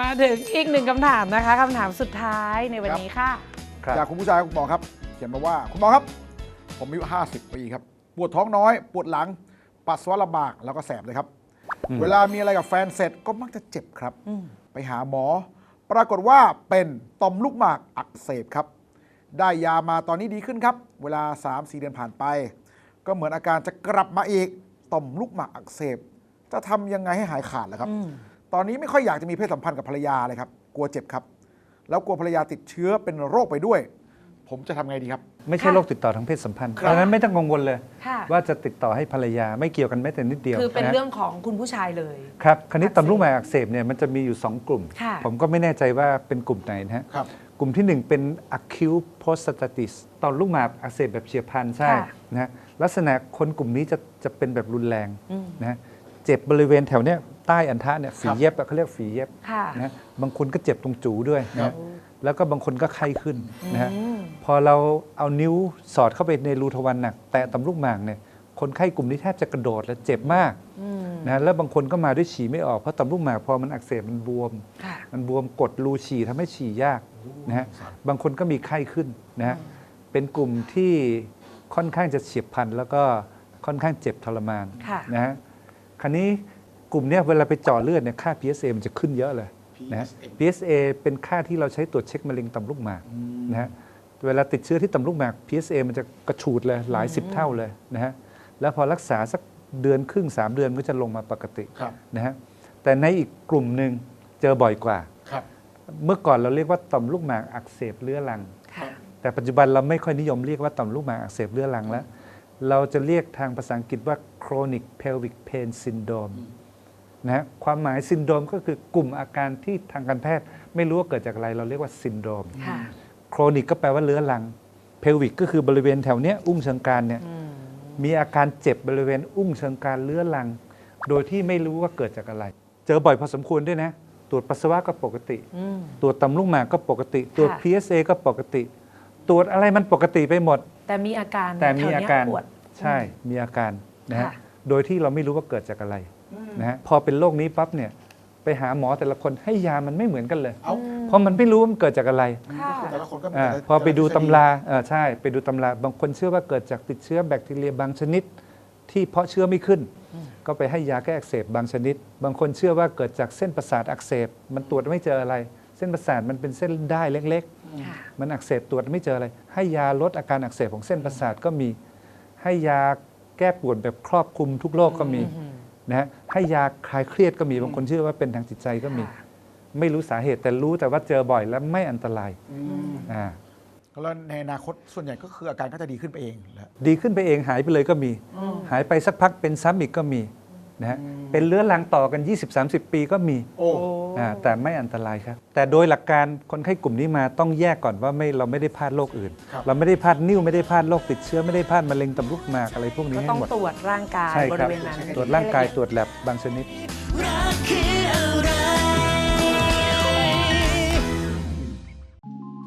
มาถึงอีกหนึ่งคำถามนะคะคำถามสุดท้ายในวันนี้ค่ะ ครับ จากคุณผู้ชายคุณหมอครับ เขียนมาว่าคุณหมอครับ ผมอายุ50 ปีครับ ปวดท้องน้อย ปวดหลัง ปัสสาวะลำบากแล้วก็แสบเลยครับอืมเวลามีอะไรกับแฟนเสร็จก็มักจะเจ็บครับ ไปหาหมอ ปรากฏว่าเป็นต่อมลูกหมากอักเสบครับ ได้ยามาตอนนี้ดีขึ้นครับ เวลา 3-4 เดือนผ่านไป ก็เหมือนอาการจะกลับมาอีกต่อมลูกหมากอักเสบ จะทำยังไงให้หายขาดล่ะครับ ตอนนี้ไม่ค่อยอยากจะมีเพศสัมพันธ์กับภรรยาเลยครับ กลัวเจ็บครับ แล้วกลัวภรรยาติดเชื้อเป็นโรคไปด้วย ผมจะทำไงดีครับ ไม่ใช่ค่ะโรคติดต่อทางเพศสัมพันธ์ครับดังนั้นไม่ต้องกังวลเลยค่ะว่าจะติดต่อให้ภรรยาไม่เกี่ยวกันแม้แต่นิดเดียวคือเป็นะฮะเรื่องของคุณผู้ชายเลยครับคราวนี้อักเสบต่อมลูกหมากอักเสบเนี่ยมันจะมีอยู่ 2 กลุ่มค่ะผมก็ไม่แน่ใจว่าเป็นกลุ่มไหนนะฮะครับกลุ่มที่ 1 เป็น acute prostatitis ต่อมลูกหมากอักเสบแบบเฉียบพลันใช่ค่ะนะฮะลักษณะคนกลุ่มนี้จะจะเป็นแบบรุนแรงอืมนะฮะเจ็บบริเวณแถวเนี้ย ใต้อันทะเนี่ยฝีเย็บอะเขาเรียกฝีเย็บค่ะ นะฮะบางคนก็เจ็บตรงจูด้วยนะครัฮะบแล้วก็บางคนก็ไข้ขึ้นนะฮะอืมพอเราเอานิ้วสอดเข้าไปในรูทวารหนัก แตะต่ำลูกหมากเนี่ยคนไข้กลุ่มนี้แทบจะกระโดดและเจ็บมากอืมนะฮะแล้วบางคนก็มาด้วยฉี่ไม่ออกเพราะต่ำลูกหมากพอมันอักเสบมันบวม ค่ะ มันบวมกดรูฉี่ทำให้ฉี่ยากนะฮะบางคนก็มีไข้ขึ้นนะฮะเป็นกลุ่มที่ค่อนข้างจะเฉียบพลันแล้วก็ค่อนข้างเจ็บทรมานค่ะ นะฮะคราวนี้ กลุ่มเนี้ยเวลาไปเจาะเลือดเนี่ยค่า PSA มันจะขึ้นเยอะเลยนะฮะ PSA เป็นค่าที่เราใช้ตรวจเช็คมะเร็งต่ำลูกหมากนะฮะเวลาติดเชื้อที่ต่ำลูกหมาก PSA มันจะกระฉูดเลยหลายสิบเท่าเลยนะฮะแล้วพอรักษาสักเดือนครึ่ง 3 เดือนมันก็จะลงมาปกติครับนะฮะแต่ในอีกกลุ่มหนึ่งเจอบ่อยกว่าครับเมื่อก่อนเราเรียกว่าต่อมลูกหมากอักเสบเรื้อรังค่ะแต่ปัจจุบันเราไม่ค่อยนิยมเรียกว่าต่อมลูกหมากอักเสบเรื้อรังแล้ว เราจะเรียกทางภาษาอังกฤษว่า chronic pelvic pain syndrome นะฮะความหมายซินโดรมก็คือกลุ่มอาการที่ทางการแพทย์ ไม่รู้ว่าเกิดจากอะไรเราเรียกว่าซินโดรมค่ะโครนิกก็แปลว่าเรื้อรัง เพลวิกก็คือบริเวณแถวเนี้ยอุ้งเชิงกรานเนี่ยอืมมีอาการเจ็บบริเวณอุ้งเชิงกรานเรื้อรัง โดยที่ไม่รู้ว่าเกิดจากอะไร เจอบ่อยพอสมควรด้วยนะ ตรวจปัสสาวะก็ปกติอืมตรวจต่ำลูกหมากก็ปกติ ตรวจค่ะ PSA ก็ปกติ ตรวจอะไรมันปกติไปหมด แต่มีอาการแต่มีถวอาเนี้ยการปวดใช่มีอาการนะฮะค่ะโดยที่เราไม่รู้ว่าเกิดจากอะไร นะฮะพอเป็นโรคนี้ปั๊บเนี่ยไปหาหมอแต่ละคนให้ยามันไม่เหมือนกันเลย เอาเพราะมันไม่รู้ว่ามันเกิดจากอะไรค่ะแต่ละคนก็มีอาแต่ละพอไปดูตำราทฤษฎเออใช่ไปดูตำราบางคนเชื่อว่าเกิดจากติดเชื้อแบคทีเรียบางชนิด ที่เพาะเชื้อไม่ขึ้น ก็ไปให้ยาแก้อักเสบบางชนิด บางคนเชื่อว่าเกิดจากเส้นประสาทอักเสบ มันตรวจไม่เจออะไร เส้นประสาทมันเป็นเส้นได้เล็ก ค่ะ ๆ มันอักเสบตรวจไม่เจออะไร ให้ยาลดอาการอักเสบของเส้นประสาทก็มี ให้ยาแก้ปวดแบบครอบคลุมทุกโรคก็มีนะฮะ ให้ยาคลายเครียดก็มีบางคนเชื่อว่าเป็นทางจิตใจก็มีค่ะไม่รู้สาเหตุแต่รู้แต่ว่าเจอบ่อยและไม่อันตรายอืมอ่าแล้วในอนาคตส่วนใหญ่ก็คืออาการก็จะดีขึ้นไปเองแหละดีขึ้นไปเองหายไปเลยก็มี หายไปสักพักเป็นซ้ำอีกก็มี นะฮะเป็นเรื้อรังต่อกัน 20-30 ปีก็มีโอ้อ่าแต่ไม่อันตรายครับ แต่โดยหลักการคนไข้กลุ่มนี้มาต้องแยกก่อนว่าไม่เราไม่ได้พลาดโรคอื่นครับเราไม่ได้พลาดนิ้วไม่ได้พลาดโรคติดเชื้อไม่ได้พลาดมะเร็งต่อมลูกหมากอะไรพวกนี้ก็ให้ต้องหมดตรวจร่างกายใช่บครัริบเวณนั้นตรวจร่างกายตรวจแลบบางชนิด